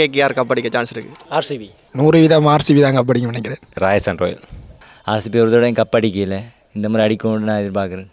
KKR cup அடிக்க chance இருக்குது RCB. நூறு வீதம் ஆர்சிபி தான் கப்படிக்கும் நினைக்கிறேன். ராயசன் ராயல். ஆர்சிபி ஒரு தடவை கப் அடிக்கல. இந்த மாதிரி அடிக்கும்னு நான் எதிர்பார்க்குறேன்.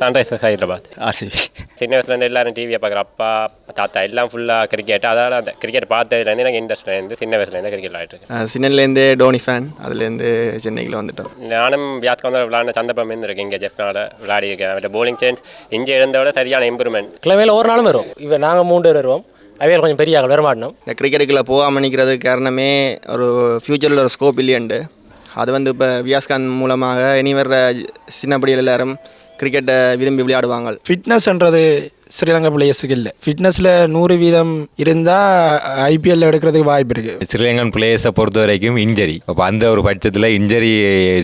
Sunrisers Hyderabad RCB. சின்ன வயசுலேருந்து எல்லாரும் டிவியை பார்க்குற அப்பா தாத்தா எல்லாம் ஃபுல்லாக கிரிக்கெட் அதால் அந்த கிரிக்கெட் பார்த்ததுலேருந்து எனக்கு இன்ட்ரெஸ்ட் இருந்து சின்ன வயசுலேருந்து கிரிக்கெட் விளையாட்டுருக்கேன் சின்னலேருந்தே டோனி ஃபேன் அதுலேருந்து சென்னைக்குள்ள வந்துட்டோம். நானும் வியாத்க்கு வந்து விளையாட சந்தர்ப்பம் இருந்திருக்கு. இங்கே ஜெஃப்னால விளையாடி இருக்கேன் அவர்கிட்ட bowling சேஞ்ச் இங்கே இருந்த விட சரியான இம்ப்ரூவ்மெண்ட் கிழமையில் ஒரு நாளும் வரும். இப்போ நாங்கள் மூணு பேர் வருவோம். அவையில் கொஞ்சம் பெரிய ஆள் வரமாட்டோம் இந்த கிரிக்கெட்டுக்குள்ளே போகாமல் நிற்கிறதுக்கு காரணமே ஒரு ஃப்யூச்சரில் ஒரு ஸ்கோப் இல்லையண்டு. அது வந்து இப்போ வியாஸ்காந்த் மூலமாக இனி வர்ற சின்னப்படியில் எல்லாரும் கிரிக்கெட்டை விரும்பி விளையாடுவாங்க. ஃபிட்னஸ்ன்றது ஸ்ரீலங்கா பிளேயர்ஸுக்கு இல்லை ஃபிட்னஸில் நூறு வீதம் இருந்தால் ஐபிஎல் எடுக்கிறதுக்கு வாய்ப்பு இருக்குது ஸ்ரீலங்கன் பிளேயர்ஸை பொறுத்த வரைக்கும் இன்ஜரி அப்போ அந்த ஒரு பட்சத்தில் இன்ஜரி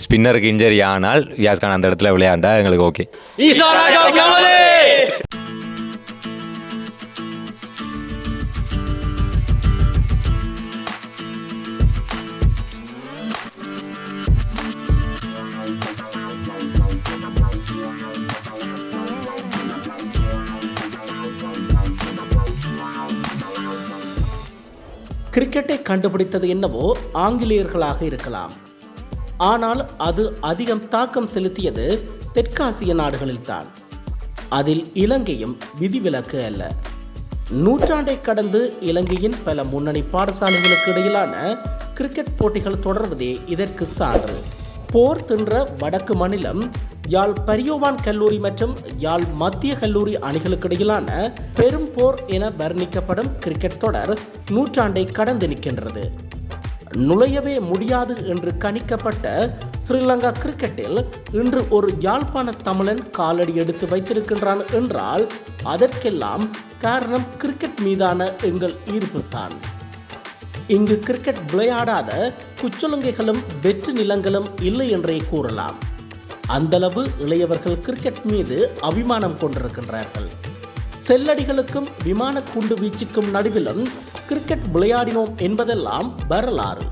ஸ்பின்னருக்கு இன்ஜரி ஆனால் வியாஸ்கான் அந்த இடத்துல விளையாண்டா எங்களுக்கு ஓகே கிரிக்கெட்டை கண்டுபிடித்தது என்னவோ ஆங்கிலேயர்களாக இருக்கலாம். ஆனால் அது அதிகம் தாக்கம் செலுத்தியது தெற்காசிய நாடுகளில்தான். அதில் இலங்கையும் விதிவிலக்கு அல்ல. நூற்றாண்டை கடந்து இலங்கையின் பல முன்னணி பாடசாலைகளுக்கு இடையிலான கிரிக்கெட் போட்டிகள் தொடர்வதே இதற்கு சான்று. போர் தின்ற வடக்கு மாநிலம் யாழ் பரியோவான் கல்லூரி மற்றும் யாழ் மத்திய கல்லூரி அணிகளுக்கிடையிலான பெரும் போர் என வர்ணிக்கப்படும் கிரிக்கெட் தொடர் நூற்றாண்டை கடந்து நிற்கின்றது. நுழையவே முடியாது என்று கணிக்கப்பட்ட ஸ்ரீலங்கா கிரிக்கெட்டில் இன்று ஒரு யாழ்ப்பாண தமிழன் காலடி எடுத்து வைத்திருக்கின்றான் என்றால் அதற்கெல்லாம் காரணம் கிரிக்கெட் மீதான எங்கள் ஈர்ப்புத்தான். இங்கு கிரிக்கெட் விளையாடாத குச்சொலுங்கைகளும் வெற்று நிலங்களும் இல்லை என்றே கூறலாம். அந்தளவு இளையவர்கள் கிரிக்கெட் மீது அபிமானம் கொண்டிருக்கின்றார்கள். செல்லடிகளுக்கும் விமான குண்டு வீச்சுக்கும் நடுவிலும் கிரிக்கெட் விளையாடினோம் என்பதெல்லாம் வரலாறு.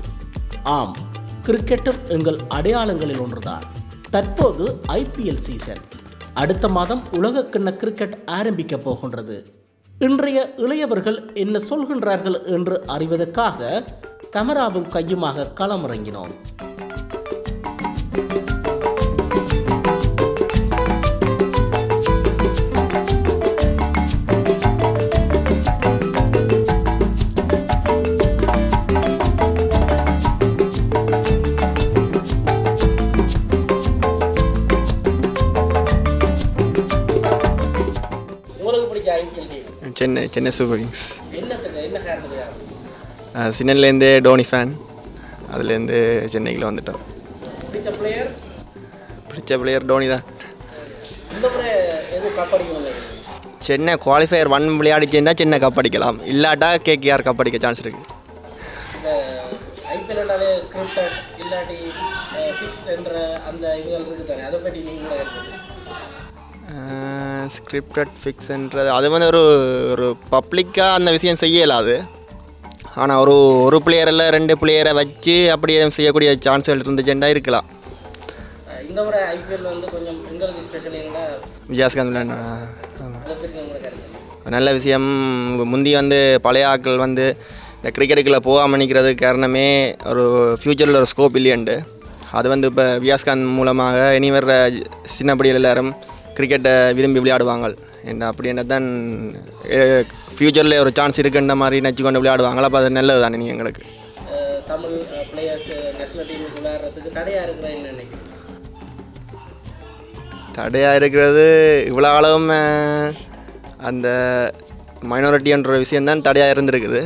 ஆம் கிரிக்கெட்டும் எங்கள் அடையாளங்களில் ஒன்றுதான். தற்போது ஐபிஎல் சீசன் அடுத்த மாதம் உலகக்கிண்ண கிரிக்கெட் ஆரம்பிக்கப் போகின்றது. இன்றைய இளையவர்கள் என்ன சொல்கின்றார்கள் என்று அறிவதற்காக கமராவும் கையுமாக களமிறங்கினோம். சென்னை சூப்பர் கிங்ஸ் சின்னலேருந்தே டோனி ஃபேன் அதுலேருந்து சென்னைக்குள்ள வந்துட்டோம். பிடிச்ச பிளேயர் டோனி தான். சென்னை குவாலிஃபயர் ஒன் விளையாடிச்சுன்னா சென்னை கப் அடிக்கலாம். இல்லாட்டா கேகேஆர் கப் அடிக்க சான்ஸ் இருக்குது இந்த ஐபிஎல்னாலே ஸ்கிரிப்டட் இல்லாட்டி ஃபிக்ஸ் என்ற அந்த இதுகள் இருக்குது தானே அதை பற்றி நீங்கள் ஸ்கிரிப்டட் ஃபிக்ஸ்ன்றது அது வந்து ஒரு ஒரு பப்ளிக்காக அந்த விஷயம் செய்யலாது ஆனால் ஒரு ஒரு பிளேயரில் ரெண்டு பிளேயரை வச்சு அப்படி எதுவும் செய்யக்கூடிய சான்ஸ்கள் இருந்துச்சுன்னா இருக்கலாம். இந்த முறை ஐபிஎல் வந்து கொஞ்சம் எங்களுக்கு ஸ்பெஷல் விஜயாஸ்காந்த் நல்ல விஷயம். முந்தி வந்து பழைய ஆட்கள் வந்து இந்த கிரிக்கெட்டுக்குள்ளே போகாமல் நிற்கிறதுக்கு காரணமே ஒரு ஃப்யூச்சரில் ஒரு ஸ்கோப் இல்லையண்டு. அது வந்து இப்போ வியாஸ்காந்த் மூலமாக இனி வர்ற சின்னப்படியில் எல்லாரும் கிரிக்கெட்டை விரும்பி விளையாடுவாங்க என்ன அப்படி என்ன தான் ஃப்யூச்சரில் ஒரு சான்ஸ் இருக்குன்ற மாதிரி நினச்சி கொண்டு விளையாடுவாங்களா. அப்போ அது நல்லது தானே நீ எங்களுக்கு? அஹ் தமிழ் பிளேயர்ஸ் நேஷனல் டீமுக்கு விளையாடுறதுக்கு தடையாக இருக்கிற என்ன நினைக்கிறீங்க? தடையாக இருக்கிறது இவ்வளோ அளவும் அந்த மைனாரிட்டின்ற விஷயந்தான் தடையாக இருந்திருக்குது.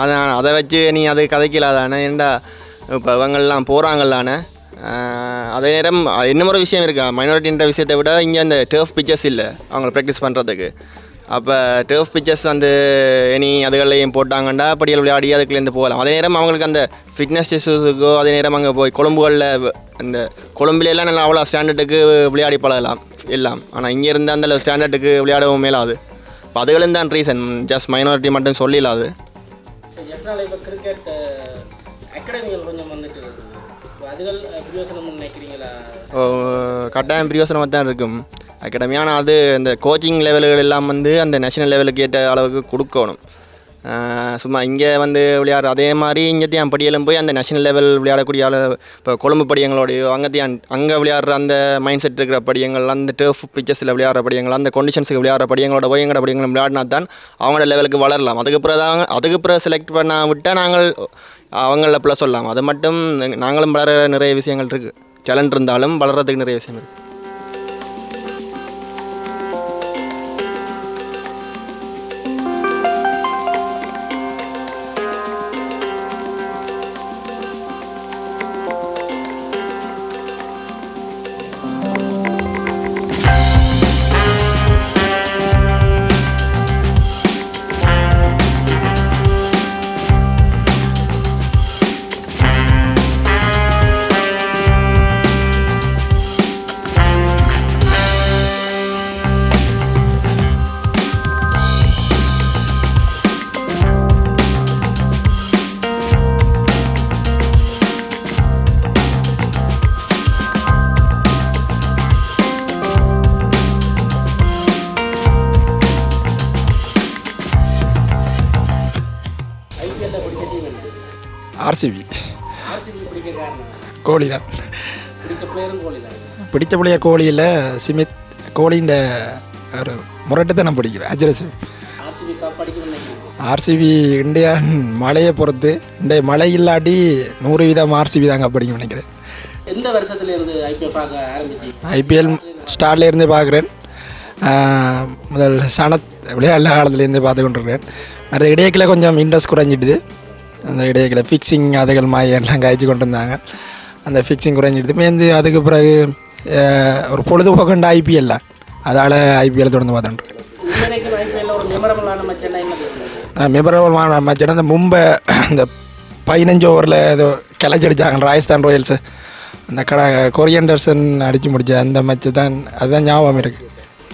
அதான் அதை வச்சு நீ அது கதைக்கலாதானே? ஏன்டா இப்போ இவங்கெல்லாம் போகிறாங்கல்லானே அதே நேரம் இன்னும் ஒரு விஷயம் இருக்கா? மைனாரிட்டின்ற விஷயத்தை விட இங்கே அந்த டர்ஃப் பிச்சர்ஸ் இல்லை அவங்கள ப்ராக்டிஸ் பண்ணுறதுக்கு அப்போ டர்ஃப் பிச்சர்ஸ் வந்து இனி அதுகளையும் போட்டாங்கன்னா படிகள் விளையாடி அதுக்குள்ளேருந்து போகலாம். அதே நேரம் அவங்களுக்கு அந்த ஃபிட்னஸ் இஷ்யூஸுக்கோ அதே நேரம் அங்கே போய் கொழும்புகளில் இந்த கொழும்புலாம் நல்லா அவ்வளோ ஸ்டாண்டர்டுக்கு விளையாடி பழகலாம் எல்லாம். ஆனால் இங்கே இருந்து அந்த ஸ்டாண்டர்டுக்கு விளையாடவும் மேலாது. இப்போ அதுகளும் தான் ரீசன் ஜஸ்ட் மைனாரிட்டி மட்டும் சொல்லிடலாது கிரிக்கெட் அகாடமிகள் கொஞ்சம் வந்துட்டு இருக்குது அதுகள் பிரயோசனம் நினைக்கிறீங்களா? ஓ, கட்டாயம் பிரயோசனமாக தான் இருக்கும். அகடமியான அது இந்த கோச்சிங் லெவல்கள் எல்லாம் வந்து அந்த நேஷனல் லெவலுக்கு ஏற்ற அளவுக்கு கொடுக்கணும். சும்மா இங்கே வந்து விளையாடுற அதே மாதிரி இங்கேத்தையும் படியலும் போய் அந்த நேஷனல் லெவல் விளையாடக்கூடிய ஆள் இப்போ கொழும்பு படியங்களோடையோ அங்கத்தையும் அங்கே விளையாடுற அந்த மைண்ட் செட் இருக்கிற படியங்கள் அந்த டர்ஃப் பிச்சர்ஸில் விளையாடுற படியங்கள் அந்த கண்டிஷன்ஸுக்கு விளையாடுற படியங்களோட போய் எங்களோட படியங்களும் விளையாடினா தான் அவங்களோட லெவலுக்கு வளரலாம். அதுக்கு பிறகு தான் அதுக்கு பிறகு செலக்ட் பண்ண விட்டால் நாங்கள் அவங்கள சொல்லலாம் அது மட்டும் நாங்களும் வளர நிறைய விஷயங்கள் இருக்குது டேலண்ட் இருந்தாலும் வளர்கிறதுக்கு நிறைய விஷயம் இருக்குது ஆர்சிபி. கோலி தான் பிடிச்ச பிள்ளைய கோலியில் சிமித் கோலின்ற ஒரு முரட்டுத்தனம் பிடிக்கும் அஜரசிவ் ஆர்சிபி கப் அடிக்கணும்னு நினைக்கிறேன் ஆர்சிபி இந்தியா மழையை பொறுத்து இந்த மழை இல்லாட்டி நூறு வீதம் ஆர்சிபி தாங்க படிக்கும் நினைக்கிறேன். எந்த வருஷத்துல இருந்து ஐபிஎல் பார்க்க ஆரம்பிச்சு ஐபிஎல் ஸ்டார்ட்ல இருந்து பார்க்குறேன். முதல் சனத் விளையாடுற காலத்துலேருந்து பார்த்து கொண்டிருக்கிறேன். மற்ற இடையக்கில் கொஞ்சம் இன்ட்ரெஸ்ட் குறைஞ்சிடுது அந்த இடையக்கில் ஃபிக்ஸிங் அதுகள் மாதிரி எல்லாம் காய்ச்சி கொண்டு இருந்தாங்க அந்த ஃபிக்ஸிங் குறைஞ்சிடுது. மேந்து அதுக்கு பிறகு ஒரு பொழுதுபோக்குண்ட ஐபிஎல்ல அதால் ஐபிஎல் தொடர்ந்து பார்த்துட்டு இதுவரைக்கும் ஐபிஎல்ல ஒரு மெமரபிளான மேட்ச் என்ன என்ன மெமரபுள் மேட்ச் அந்த மும்பை அந்த பதினஞ்சு ஓவரில் ஏதோ கிளச்சடிச்சாங்க ராஜஸ்தான் ராயல்ஸு அந்த கடை கொரியண்டர்சன் அடித்து முடிச்ச அந்த மேட்ச்சு தான் அதுதான் ஞாபகம் இருக்குது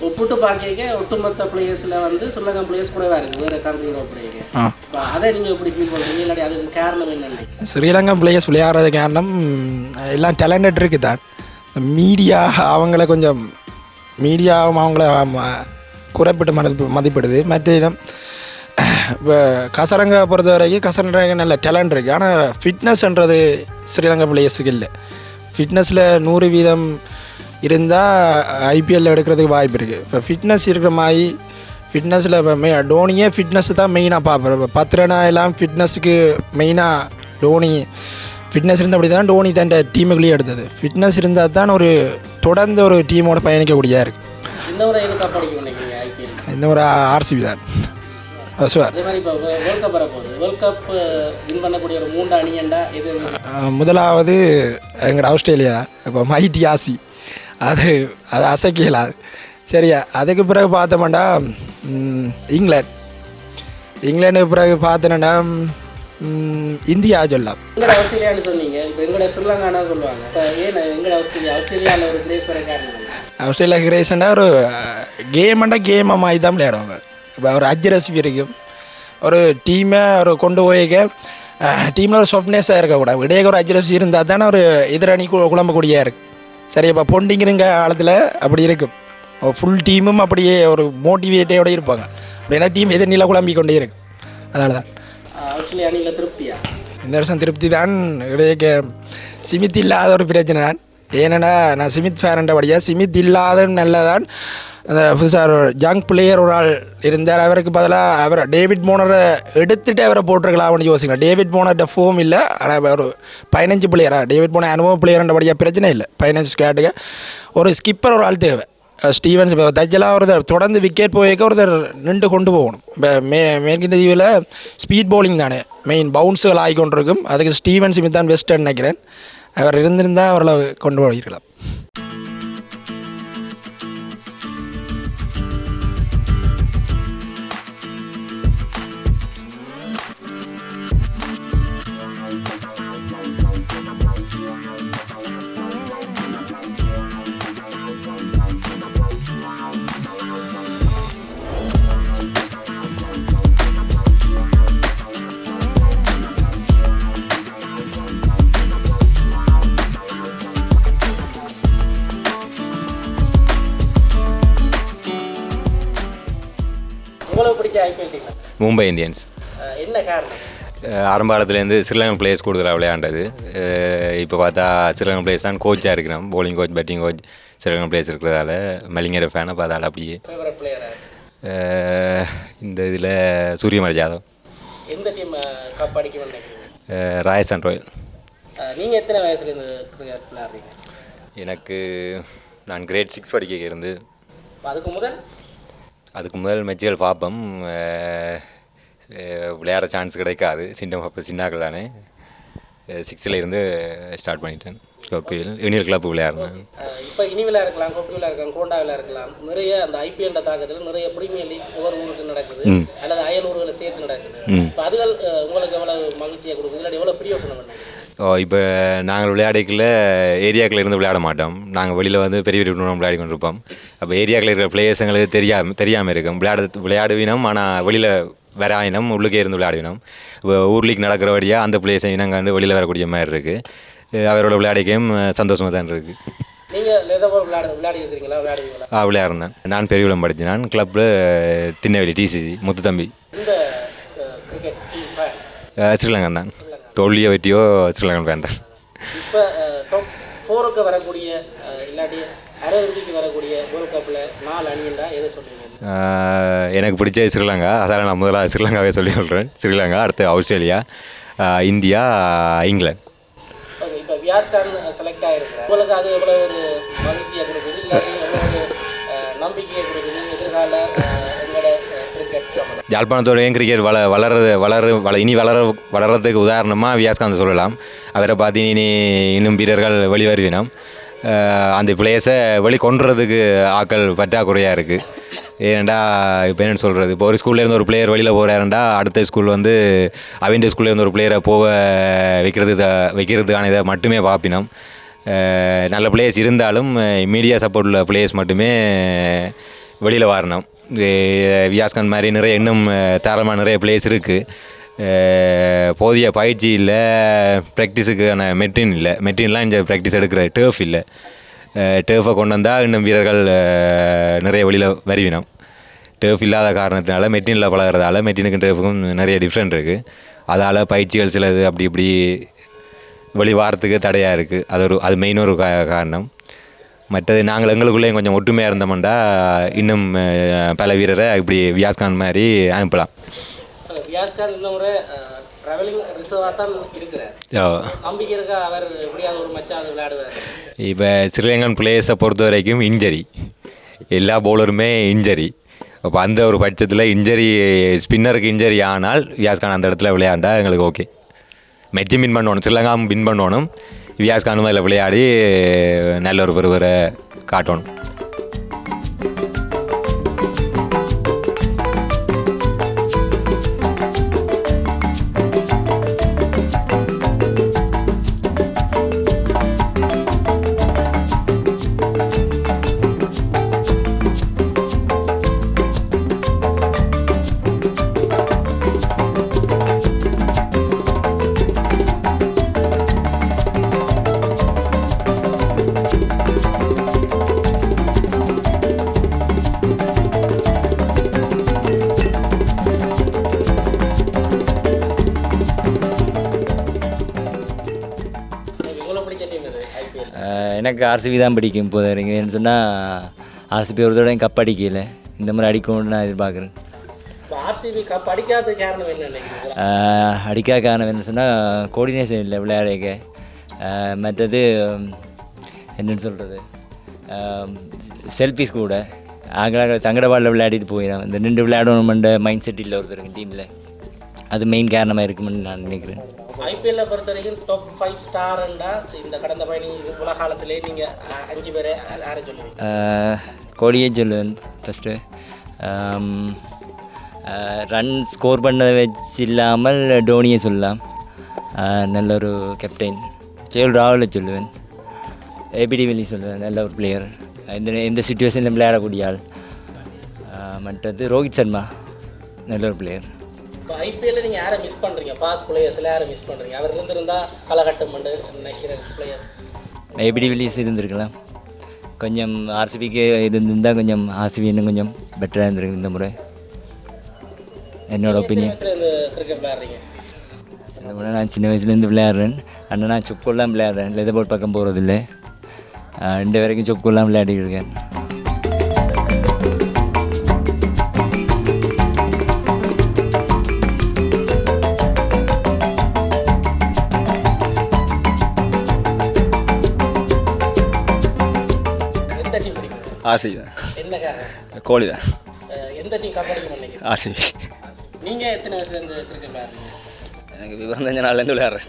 ஒப்பிட்டு பார்க்க ஒட்டுமொத்த பிளேயர்ஸில் வந்து ஸ்ரீலங்கா பிளேயர்ஸ் கூடவா இருக்குது வேறு கண்ட்ரியோட பிளேயர். அதை நீங்கள் எப்படி ஃபீல் பண்ணுறீங்க இல்லாட்டி அதுக்கு காரணம் என்னென்ன ஸ்ரீலங்கா பிளேயர்ஸ் விளையாடுறது காரணம் எல்லாம் டேலண்டட் இருக்குது தான். மீடியா அவங்கள கொஞ்சம் மீடியாவும் அவங்கள குறைப்பிட்டு மதிப்பு மதிப்பிடுது. மற்ற இடம் இப்போ கசரங்க பொறுத்த வரைக்கும் கசரங்க நல்ல டேலண்ட் இருக்குது ஆனால் ஃபிட்னஸ்ன்றது ஸ்ரீலங்கா பிளேயர்ஸுக்கு இல்லை. ஃபிட்னஸில் நூறு வீதம் இருந்தால் ஐபிஎல்ல எடுக்கிறதுக்கு வாய்ப்பு இருக்குது இப்போ ஃபிட்னஸ் இருக்கிற மாதிரி ஃபிட்னஸில் இப்போ மெய் டோனியே ஃபிட்னஸ் தான் மெயினாக பார்ப்பேன் இப்போ பத்து ரனா எல்லாம் ஃபிட்னஸுக்கு மெயினாக டோனி ஃபிட்னஸ் இருந்தபடி தான் டோனி தான் டீமுக்குள்ளேயே எடுத்தது. ஃபிட்னஸ் இருந்தால் தான் ஒரு தொடர்ந்து ஒரு டீமோட பயணிக்கக்கூடியதாக இருக்குது இந்த ஒரு ஆர்சிபி தான் முதலாவது எங்களோட ஆஸ்திரேலியா இப்போ மைட்டி ஆசி அது அது அசைக்கலாது சரியா அதுக்கு பிறகு பார்த்தோம்னா ம், இங்கிலாந்து. இங்கிலாந்துக்கு பிறகு பார்த்தோன்னா ம், இந்தியா சொல்லலாம். எங்கட ஆஸ்திரேலியான்னு சொன்னீங்க. இப்போ எங்கட ஸ்ரீலங்கானா சொல்லுவாங்க. இப்போ ஏன் எங்கட ஆஸ்திரேலியா? ஆஸ்திரேலியாவில் ஒரு கிரேஸ் வர காரணம் என்ன? ஆஸ்திரேலியா கிரேஸ்னா ஒரு கேம்ண்டா கேமை மாதிரி தான் விளையாடுவாங்க. இப்போ ஒரு அஜரசி இருக்கும். ஒரு டீமை ஒரு கொண்டு போய்க்க டீமில் ஒரு சொஃப்ட்னஸாக இருக்கக்கூடாது. இடையே ஒரு அஜரசி இருந்தால் தானே ஒரு எதிரணி கு- குழம்பக்கூடியா இருக்கு. சரி இப்போ பொண்டிங்கிறங்க காலத்தில் அப்படி இருக்கும். ஃபுல் டீமும் அப்படியே ஒரு மோட்டிவேட்டோட இருப்பாங்க. அப்படின்னா டீம் எதிர்நிலை குழம்பி கொண்டே இருக்கு அதனால தான் ஆஸ்திரேலியா அணியில் திருப்தியா? இந்த வருஷம் திருப்தி தான் இடையே சிமித் இல்லாத ஒரு பிரச்சனை தான் ஏன்னா நான் சிமித் ஃபேரண்டபடியாக சிமித் இல்லாத நல்லதான் அந்த புதுசாக ஒரு ஜங் பிளேயர் ஒரு ஆள் இருந்தார். அவருக்கு பதிலாக அவர் டேவிட் மோனரை எடுத்துகிட்டு அவரை போட்டிருக்கலாம்னு யோசிக்கலாம் டேவிட் மோனர்கிட்ட ஃபோம் இல்லை. ஆனால் ஒரு பதினஞ்சு பிளேயரா டேவிட் மோனர் அனுபவ பிளேயர்ன்றபடியாக பிரச்சனை இல்லை. பதினஞ்சு ஸ்கேட்டுக்கு ஒரு ஸ்கிப்பர் ஒரு ஆள் தேவை. ஸ்டீவன்ஸ் இப்போ தஜ்ஜலாக ஒருத்தர் தொடர்ந்து விக்கெட் போயிருக்க ஒருத்தர் நின்று கொண்டு போகணும். இப்போ மே மேற்கிந்த தீவில் ஸ்பீட் பவுலிங் தானே. மெயின் பவுன்ஸுகள் ஆகி கொண்டிருக்கும். அதுக்கு ஸ்டீவன் ஸ்மித் தான் பெஸ்ட்டுன்னு நினைக்கிறேன். அவர் இருந்திருந்தால் அவர்களை கொண்டு போயிருக்கலாம். உங்களுக்கு பிடிச்ச ஐபிஎல் டீம் மும்பை இந்தியன்ஸ். என்ன காரணம்? ஆரம்ப காலத்துலேருந்து ஸ்ரீலங்கன் பிளேயர்ஸ் கூடுதலாக விளையாண்டது. இப்போ பார்த்தா ஸ்ரீலங்கன் பிளேயர்ஸ் தான் கோச்சாக இருக்கிறோம் bowling coach batting coach Sri Lankan players இருக்கிறதால மலிங்கட ஃபேனை பார்த்தால அப்படியே. இந்த இதில் சூரியமலை ஜாதவ். எந்த டீம் கப் அஹ் ராஜஸ்தான் ராயல் எத்தனை கிரிக்கெட் விளையாடுறீங்க? எனக்கு நான் கிரேட் சிக்ஸ் படிக்க இருந்து அதுக்கு முதல்? அதுக்கு முதல் மெச்சுகள் பார்ப்போம் விளையாட சான்ஸ் கிடைக்காது. சின்ன சின்னாக்கள் தானே. சிக்ஸில் இருந்து ஸ்டார்ட் பண்ணிட்டேன். கோப்பையில் யூனியர் கிளப் விளையாடினேன். அஹ், இப்ப இனிவிலா இருக்கலாம் கொக்கிவிலா இருக்கலாம் கோண்டாவிலா இருக்கலாம் நிறைய அந்த ஐபிஎல் தாக்கத்தில் நிறைய பிரீமியர் லீக் ஒவ்வொரு ஊருக்கு நடக்குது அல்லது அயல் ஊர்களை சேர்த்து நடக்குது. இப்போ அதுகள் உங்களுக்கு எவ்வளவு மகிழ்ச்சியை கொடுக்குது? இல்லாட்டி எவ்வளவு பிரியோசனம் பண்ணுங்க ஓ இப்போ நாங்கள் விளையாடிக்கல ஏரியாக்கில் இருந்து விளையாட மாட்டோம். நாங்கள் வெளியில் வந்து பெரிய பெரிய டூர்னாமெண்ட் விளையாடி கொண்டிருப்போம். அப்போ ஏரியாக்கில் இருக்கிற பிளேயர்ஸ் எங்களுக்கு தெரியாம தெரியாமல் இருக்கும். விளையாட விளையாடுவினம் ஆனால் வெளியில் வராயினம் உள்ளுக்கே இருந்து விளையாடுவினம். இப்போ ஊர் லீக் நடக்கிறபடியாக அந்த பிளேயர்ஸை இனங்காண்டு வெளியில் வரக்கூடிய மாதிரி இருக்குது அவரோட விளையாடிக்கையும் சந்தோஷமாக தான் இருக்குது ஆ விளையாடுறேன். நான் பெரியகுளம் படித்தேன் நான் கிளப்பில் திண்ணவெளி டிசிசி முத்துத்தம்பி. ஸ்ரீலங்கன் தான். ஃபேன் தான் இப்போ டாப் ஃபோருக்கு வரக்கூடிய இல்லாட்டி அரையிறுதிக்கு வரக்கூடிய வேர்ல்ட் கப்பில் நாலு அணிண்டா எதை ஆஹ் எனக்கு பிடிச்ச ஸ்ரீலங்கா. அதால் நான் முதல்ல ஸ்ரீலங்காவே சொல்லி சொல்கிறேன் ஸ்ரீலங்கா அடுத்து ஆஸ்திரேலியா இந்தியா இங்கிலாந்து. ஓகே இப்போ வியாஸ்கான் செலக்ட் ஆகிருக்கிறார் உங்களுக்கு அது எவ்வளோ ஒரு மகிழ்ச்சியை கொடுக்குது? எவ்வளோ ஒரு நம்பிக்கையை கொடுக்குது? எதிர்கால யாழ்ப்பாணத்தோடையும் கிரிக்கெட் வள வளர்றது வளர வள இனி வளர வளர்கிறதுக்கு உதாரணமாக வியாஸ்காந்த் சொல்லலாம். அவரை பார்த்து இனி இன்னும் வீரர்கள் வெளிவருவினோம். அந்த பிளேயர்ஸை வெளி கொண்டுறதுக்கு ஆக்கள் பற்றாக்குறையாக இருக்குது ஏனண்டா இப்போ என்னென்னு சொல்கிறது இப்போ ஒரு ஸ்கூல்லேருந்து ஒரு பிளேயர் வெளியில் போகிறாருண்டா அடுத்த ஸ்கூல் வந்து அவன் ஸ்கூல்லேருந்து ஒரு பிளேயரை போக வைக்கிறது வைக்கிறதுக்கான இதை மட்டுமே பார்ப்பினோம். நல்ல பிளேயர்ஸ் இருந்தாலும் மீடியா சப்போர்ட் உள்ள பிளேயர்ஸ் மட்டுமே வெளியில் வரணும். வியாஸ்கான் மாதிரி நிறைய இன்னும் தாராளமாக நிறைய பிளேஸ் இருக்குது போதிய பயிற்சி இல்லை ப்ராக்டிஸுக்கான மெட்டின் இல்லை. மெட்டின்லாம் இந்த ப்ராக்டிஸ் எடுக்கிற டேர்ஃப் இல்லை. டேர்ஃபை கொண்டு வந்தால் இன்னும் வீரர்கள் நிறைய வழியில் வருவினோம். டேர்ஃப் இல்லாத காரணத்தினால மெட்டினில் பழகிறதால மெட்டினுக்கும் டேர்ஃபுக்கும் நிறைய டிஃப்ரெண்ட் இருக்குது அதால் பயிற்சிகள் சிலது அப்படி இப்படி வெளி வாரத்துக்கு தடையாக இருக்குது அது ஒரு அது மெயின் ஒரு காரணம். மற்றது நாங்கள் எங்களுக்குள்ளேயும் கொஞ்சம் ஒற்றுமையாக இருந்தோம்டா. இன்னும் பல வீரரை இப்படி வியாஸ்கான் மாதிரி அனுப்பலாம். வியாஸ்கான் இந்த முறை இப்போ ஸ்ரீலங்கன் பிளேயர்ஸை பொறுத்த வரைக்கும் இன்ஜரி எல்லா பவுலருமே இன்ஜரி அப்போ அந்த ஒரு பட்சத்தில் இன்ஜரி ஸ்பின்னருக்கு இன்ஜரி ஆனால் வியாஸ்கான் அந்த இடத்துல விளையாண்டா எங்களுக்கு ஓகே மெச்சு வின் பண்ணணும். ஸ்ரீலங்கா வின் பண்ணணும். வியாஸ்கானும் அதில் விளையாடி நல்ல ஒரு பெருவரை காட்டணும். எனக்கு ஆர்சிபி தான் பிடிக்கும் இப்போ வரைக்கும். ஏன்னு சொன்னால் ஆர்சிபி ஒரு தடவை கப் அடிக்கல. இந்த மாதிரி அடிக்கும்னு நான் எதிர்பார்க்குறேன். இப்போ ஆர்சிபி கப் அடிக்காத காரணம் என்ன நினைக்கிறீங்களா அடிக்காத காரணம் என்ன சொன்னால் கோஆர்டினேஷன் இல்லை விளையாடுக்க. ஆஹ் மற்றது என்னன்னு சொல்கிறது செல்ஃபிஸ் கூட. ஆகலாக தங்கட பாலில் விளையாடிட்டு போயிடும் இந்த ரெண்டு விளையாடணுமென்ற மைண்ட் செட் இல்லை ஒருத்தருக்கு டீமில் அது மெயின் காரணமாக இருக்குமென்னு நான் நினைக்கிறேன். ஐபிஎல்ல பொறுத்த வரைக்கும் டாப் ஃபைவ் ஸ்டார்ண்டா இந்த கடந்த பயணி இது உலக காலத்திலே நீங்கள் அஞ்சு பேரை யாரை சொல்லுவீங்க? கோலியே சொல்லுவேன் ஃபஸ்ட்டு ரன் ஸ்கோர் பண்ணதை வச்சு இல்லாமல் டோனியை சொல்லலாம். நல்ல ஒரு கேப்டன் கேஎல் ராகுலை சொல்லுவேன். ஏபிடி வெளி சொல்லுவேன் நல்ல ஒரு பிளேயர் எந்த எந்த சுச்சுவேஷனில் விளையாடக்கூடிய ஆள். மற்றது ரோஹித் சர்மா நல்ல ஒரு பிளேயர் இப்போ ஐபிஎல்ல நீங்கள் யாரை மிஸ் பண்ணுறீங்க பாஸ் பிளேயர்ஸில் யாரை மிஸ் பண்ணுறீங்க அவர் இருந்திருந்தா கலகட்டம் பண்ணு நினைக்கிற பிளேயர்ஸ் ஏபிடி வெளிஸ் இருந்திருக்கலாம் கொஞ்சம் ஆர்சிபிக்கு இது இருந்தால் கொஞ்சம் ஆர்சிபி இன்னும் கொஞ்சம் பெட்டராக இருந்திருக்கு இந்த முறை. என்னோட ஒப்பீனியன் கிரிக்கெட் விளையாடுறீங்க? நான் சின்ன வயசுலேருந்து விளையாடுறேன். ஆனால் நான் சொப்புலாம் விளையாடுறேன். லெதர் போர்ட் பக்கம் போகிறதில்ல ரெண்டு வரைக்கும் சொப்புலாம் விளையாடிட்டு ஆசி தான். கோழி தான். எந்த டீம் நினைக்கிறீங்க ஆசி. நீங்க எத்தனை வயசுல இருந்து கிரிக்கெட் விளையாடுறீங்க? எனக்கு விவரம் தெரிஞ்ச நாள்லேருந்து விளையாடுறேன்.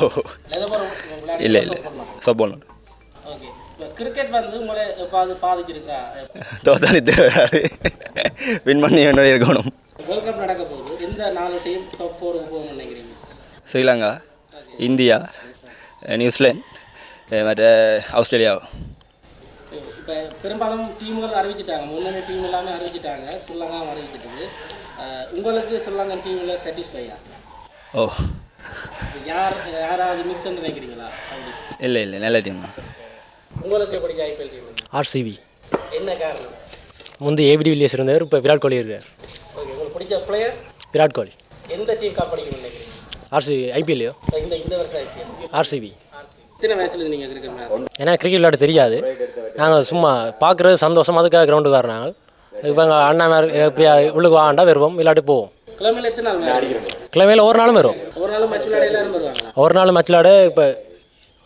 ஓ. இல்லை இல்லை ஓகே. இப்போ கிரிக்கெட் வந்து உங்களை எப்பாவது பாதிச்சிருக்கா தோத்தாலி வின் பண்ணி என்னோட இருக்கணும். வேர்ல்ட் கப் நடக்க போகுது. எந்த நாலு டீம் டாப் ஃபோருக்கு போகும்னு நினைக்கிறீங்க? ஸ்ரீலங்கா இந்தியா நியூசிலாந்து மற்ற ஆஸ்திரேலியா. இப்போ பெரும்பாலும் டீம்கள் அறிவிச்சிட்டாங்க. முன்னணி டீம் எல்லாமே அறிவிச்சிட்டாங்க. ஸ்ரீலங்காவும் அறிவிச்சிட்டது. உங்களுக்கு ஸ்ரீலங்கா டீமில் சாட்டிஸ்ஃபையா ஓ. யார் யாராவது மிஸ் நினைக்கிறீங்களா? அப்படி. இல்லை இல்லை நல்ல டீம் தான். உங்களுக்கு பிடிச்ச ஐபிஎல் டீம் ஆர்சிபி என்ன காரணம்? முந்தி ஏபிடி வில்லியர்ஸ் இருந்தார் இப்போ விராட் கோலி இருக்கார். ஓகே உங்களுக்கு பிடிச்ச பிளேயர் விராட் கோலி. எந்த டீம் கப்படிக்கும் நினைக்கிறீங்க ஆர்சிபி ஐபிஎல்லையோ இந்த இந்த வருஷம் ஐபிஎல் ஆர்சிபி எத்தனை வயசுல நீங்கள் கிரிக்கெட் ஏன்னா கிரிக்கெட் விளையாட தெரியாது. நாங்கள் சும்மா பார்க்குறது சந்தோஷம் அதுக்காக கிரவுண்டுக்கு வர நாங்கள் இப்போ எங்கள் அண்ணன் மேலே எப்படியா உள்ளுக்கு வாண்டா வருவோம். விளையாட்டு போவோம். கிழமையில் ஒரு நாளும் வருவோம் ஒரு நாள் மச்சு விளையாட இப்போ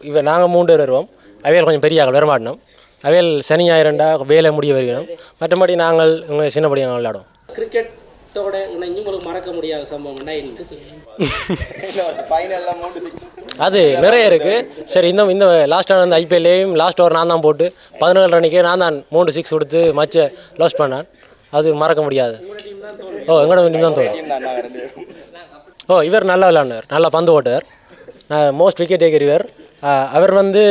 இப்போ நாங்கள் மூணு பேர் வருவோம். அவையல் கொஞ்சம் பெரிய ஆள் வரமாட்டோம் அவையல் சனி ஞாயிறுண்டா வேலை முடிய வருகிறோம். மற்றபடி நாங்கள் இவங்க சின்னபடி நாங்கள் விளையாடுவோம். கிரிக்கெட்டோட இணைஞ்சு உங்களுக்கு மறக்க முடியாத சம்பவம்னா அது நிறைய இருக்குது சரி இந்த இந்த லாஸ்ட்டாக வந்து ஐபிஎல்லையும் லாஸ்ட் ஓவர் நான் தான் போட்டு பதினேழு ரன்னுக்கு நான் தான் மூணு சிக்ஸ் கொடுத்து மேட்சை லாஸ் பண்ணேன். அது மறக்க முடியாது. ஓ எங்களோட டீம் தான் தோணும் ஓ இவர் நல்லா விளையாடுனார். நல்லா பந்து ஓட்டுவார். மோஸ்ட் விக்கெட் டேக்கர் இவர். அவர் வந்து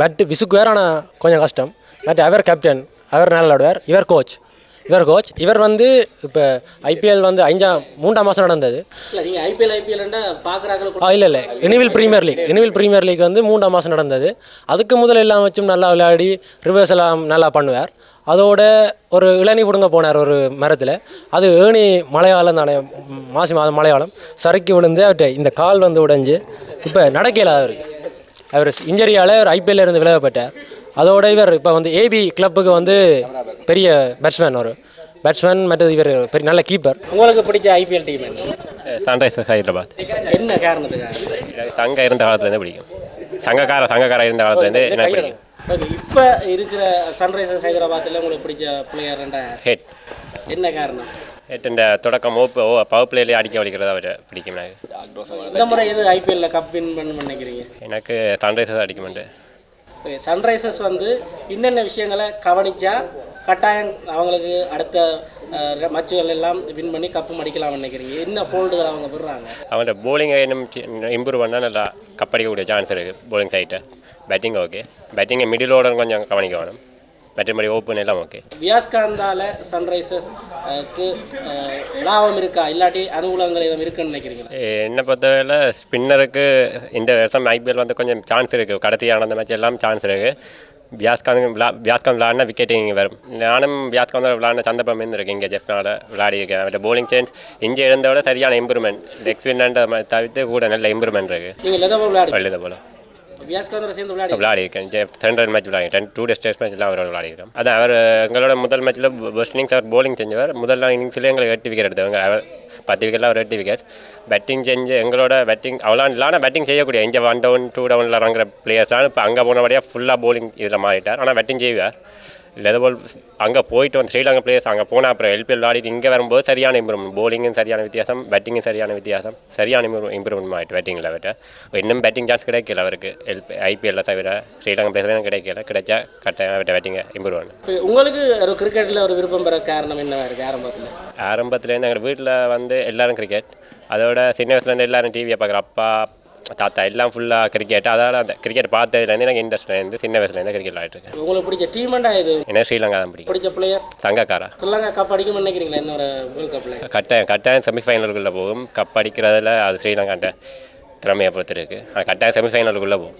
பேட்டு விசுக்குவார் ஆனால் கொஞ்சம் கஷ்டம். பட் அவர் கேப்டன் அவர் நல்லா விளையாடுவார். இவர் கோச் இவர் கோச் இவர் வந்து இப்போ ஐபிஎல் வந்து அஞ்சாம் மூன்றாம் மாதம் நடந்தது. இல்லை நீங்கள் ஐபிஎல் ஐபிஎல்ண்டா பார்க்குறாங்க இல்லை இல்லை. இனிவில் பிரீமியர் லீக் இனிவில் பிரீமியர் லீக் வந்து மூன்றாம் மாதம் நடந்தது. அதுக்கு முதல் எல்லாம் வச்சும் நல்லா விளையாடி ரிவர்ஸ் எல்லாம் நல்லா பண்ணுவார். அதோட ஒரு இளநீ பிடுங்க போனார் ஒரு மரத்தில். அது ஏணி மலையாளம் தானே மாசி மாதம் மலையாளம். சறுக்கி விழுந்து அவர்கிட்ட இந்த கால் வந்து உடைஞ்சு இப்போ நடக்கல அவருக்கு அவர் இன்ஜரியால் அவர் ஐபிஎல்ல இருந்து விலகப்பட்டார். அதோட இவர் இப்போ வந்து ஏபி கிளப்புக்கு வந்து பெரிய பேட்ஸ்மேன் ஒரு பேட்ஸ்மேன் மற்றது இவர் பெரிய நல்ல கீப்பர் உங்களுக்கு பிடிச்ச ஐபிஎல் டீம் என்ன? சன்ரைசர்ஸ் ஹைதராபாத். என்ன காரணத்துக்காக? சங்கம் இருந்த காலத்துலேருந்து பிடிக்கும். சங்கக்கார சங்கக்கார இருந்த காலத்துலேருந்து எனக்கு பிடிக்கும். இப்போ இருக்கிற சன்ரைசர்ஸ் ஹைதராபாத்தில் உங்களுக்கு பிடிச்ச பிளேயர்ண்டா ஹெட் என்ன காரணம்? ஹெட் இந்த தொடக்கம் ஓப்பு ஓ பவர் பிளேலேயே அடிக்க வலிக்கிறது அவர் பிடிக்கும் எனக்கு. இந்த முறை எது ஐபிஎல்ல கப் வின் பண்ண நினைக்கிறீங்க? எனக்கு சன்ரைசர்ஸ் அடிக்குமெண்டு சன்ரைசர்ஸ் வந்து என்னென்ன விஷயங்களை கவனிச்சா கட்டாயம் அவங்களுக்கு அடுத்த மச்சுகள் எல்லாம் வின் பண்ணி கப்பு அடிக்கலாம் நினைக்கிறீங்க. என்ன ஃபோல்டுகள் அவங்க விடுறாங்க? அவன்கிட்ட போலிங்கை இன்னும் இம்ப்ரூவ் பண்ணால் நல்லா கப்படிக்கக்கூடிய சான்ஸ் இருக்குது போலிங் சைட்டை பேட்டிங் ஓகே பேட்டிங்கை மிடில் ஓட கொஞ்சம் கவனிக்க வேணும் மற்றபடி ஓப்பன் எல்லாம் ஓகே வியாஸ்காந்தால சன்ரைசர்ஸ்க்கு லாபம் இருக்கா? இல்லாட்டி அனுகூலங்கள் எதுவும் இருக்குன்னு நினைக்கிறீங்களா? என்னை பொறுத்தவரையில் ஸ்பின்னருக்கு இந்த வருஷம் ஐபிஎல் வந்து கொஞ்சம் சான்ஸ் இருக்குது கடைசியாக நடந்த மேட்ச் எல்லாம் சான்ஸ் இருக்குது வியாஸ்காந்த் விளா வியாஸ்காந்த் விளாட்னா விக்கெட்டிங் வரும். நானும் வியாஸ்காந்த் விளாட்ன சந்தர்ப்பம் இருந்திருக்கு இங்கே ஜெஃப்னால விளையாடிருக்கேன். அவர்கிட்ட போலிங் சேஞ்ச் இங்கே இருந்த விட சரியான இம்ப்ரூவ்மெண்ட் லெக் ஸ்பின்ன்ற தவிர்த்து கூட நல்ல இம்ப்ரூவ்மெண்ட் இருக்குது நீங்கள் விளையாடி போல் வியாஸ்காந்தோட சேர்ந்து விளையாடி விளையாடிருக்கேன் சென்ட்ரல் மேட்ச் விளையாடிட்டேன் டூ டெஸ்ட் டெஸ்ட் மேட்ச்லாம் அவர் விளையாடிக்கிறோம் அதான் அவர் எங்களோட முதல் மேட்ச்சில் ஃபர்ஸ்ட் இன்னிங்ஸ் அவர் போலிங் செஞ்சவர் முதல் இன்னிங்ஸ்லேயே எங்களுக்கு எட்டு விக்கெட் எடுத்தவங்க. அவர் பத்து விக்கெட்லாம் அவர் எட்டு விக்கெட் பேட்டிங் செஞ்சு எங்களோட பேட்டிங் அவ்வளோ இல்லாமல் பேட்டிங் செய்யக்கூடிய இங்கே ஒன் டவுன் டூ டவுனில் இறங்குற பிளேயர்ஸ்லாம் இப்போ அங்கே போனபடியாக ஃபுல்லாக போலிங் இதில் மாறிட்டார். ஆனால் பேட்டிங் செய்வார். லெதர் பால் அங்கே போயிட்டு வந்து ஸ்ரீலங்கா பிளேயர்ஸ் அங்கே போனால் அப்புறம் எல்பிஎல் விளையாடிட்டு இங்கே வரும்போது சரியான இம்ப்ரூவ்மெண்ட் bowling-ம் சரியான வித்தியாசம் பேட்டிங்கும் சரியான வித்தியாசம் சரியான இம்ப்ரூவ் இம்ப்ரூவ்மெண்ட் ஆகிட்டு பேட்டிங்கில் அவர்கிட்ட இன்னும் பேட்டிங் சான்ஸ் கிடைக்கல அவருக்கு. எல்பி ஐபிஎல்ல தவிர ஸ்ரீலங்கா பிளேயர்லாம் கிடைக்கல. கிடைச்சா கட்டாயம் அவர்கிட்ட பேட்டிங்கை இம்ப்ரூவ் இப்போ உங்களுக்கு ஒரு கிரிக்கெட்டில் ஒரு விருப்பம் பெற காரணம் என்னவா இருக்குது ஆரம்பத்தில்? ஆரம்பத்துலேருந்து எங்கள் வீட்டில் வந்து எல்லாரும் கிரிக்கெட் அதோட சின்ன வயசுலேருந்து எல்லாரும் டிவியை பார்க்குற அப்பா தாத்தா எல்லாம் ஃபுல்லாக கிரிக்கெட் அதால் அந்த கிரிக்கெட் பார்த்ததுலேருந்து எனக்கு இன்ட்ரெஸ்ட் இருந்து சின்ன வயசுலேருந்து கிரிக்கெட் விளையாட்டுருக்கேன் உங்களுக்கு பிடிச்ச டீமெண்டா இது? எனக்கு ஸ்ரீலங்கா தான் பிடிக்கும். பிடிச்ச பிளேயர் சங்கக்காரா ஸ்ரீலங்கா கப் அடிக்கும்னு நினைக்கிறீங்களா இன்னொரு வேர்ல்ட் கப்பில் கட்டாயம் கட்டாயம் செமிஃபைனலுக்குள்ளே போகும். கப் அடிக்கிறதுல அது ஸ்ரீலங்காட்ட திறமையை பொறுத்து இருக்குது ஆனால் கட்டாயம் செமிஃபைனலுக்குள்ளே போகும்.